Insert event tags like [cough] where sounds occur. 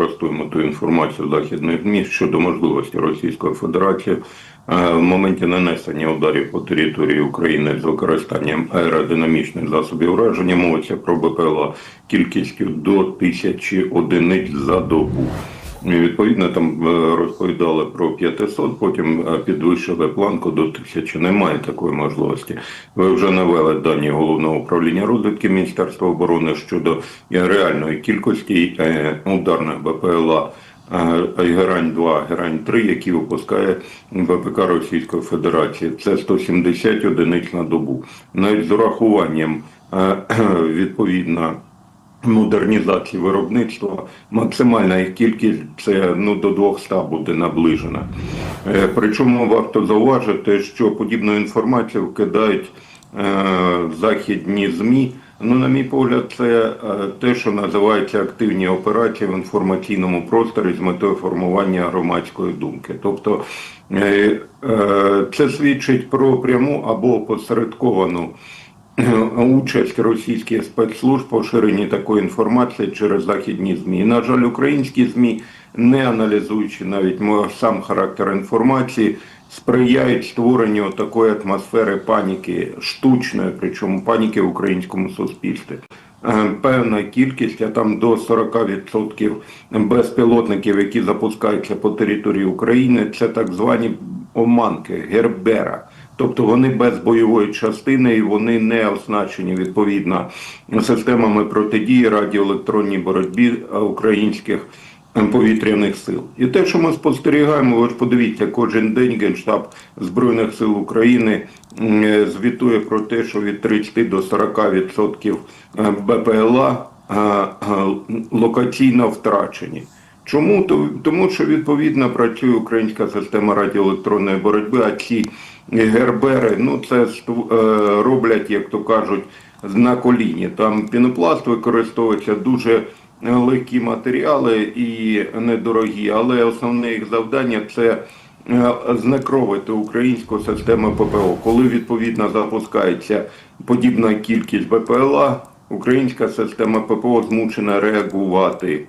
спростуємо ту інформацію західних ЗМІ щодо можливості Російської Федерації е, в моменті нанесення ударів по території України з використанням аеродинамічних засобів ураження мовиться про БПЛА кількістю до тисячі одиниць за добу. І, Відповідно, там е, розповідали про 500, потім е, підвищили планку до 1000. Немає такої можливості. Ви вже навели дані головного управління розвідки Міністерства оборони щодо е, реальної кількості ударних БПЛА. Герань 2, Герань 3, які випускає ВПК Російської Федерації. Це 170 одиниць на добу. Навіть з урахуванням [clears throat] відповідно модернізації виробництва максимальна їх кількість це ну до 200 буде наближена. Е, Причому варто зауважити, що подібну інформацію вкидають е, західні змі. Ну, на мій погляд, це е, те, що називається активні операції в інформаційному просторі з метою формування громадської думки. Тобто е, це свідчить про пряму або опосередковану участь російських спецслужб поширенні такої інформації через західні змі. На жаль, українські змі, не аналізуючи навіть сам характер інформації, сприяють створенню такої атмосфери паніки штучної, причому паніки в українському суспільстві. Е, Певна кількість, а там до 40% безпілотників, які запускаються по території України, це так звані оманки Гербера. Тобто вони без бойової частини і вони не оснащені відповідно системами протидії радіоелектронній боротьбі українських е, повітряних сил. І те, що ми спостерігаємо, ви ж подивіться, кожен день Генштаб Збройних сил України е, звітує про те, що від 30 до 40% е, БПЛА е, локаційно втрачені. Чому? Тому що відповідно працює українська система радіоелектронної боротьби, а ці гербери, ну це е, роблять, як то кажуть, на коліні. Там пінопласт використовується дуже легкі матеріали і недорогі, але основне їх завдання це е, знекровити українську систему ППО. Коли відповідно запускається подібна кількість БПЛА, українська система ППО змушена реагувати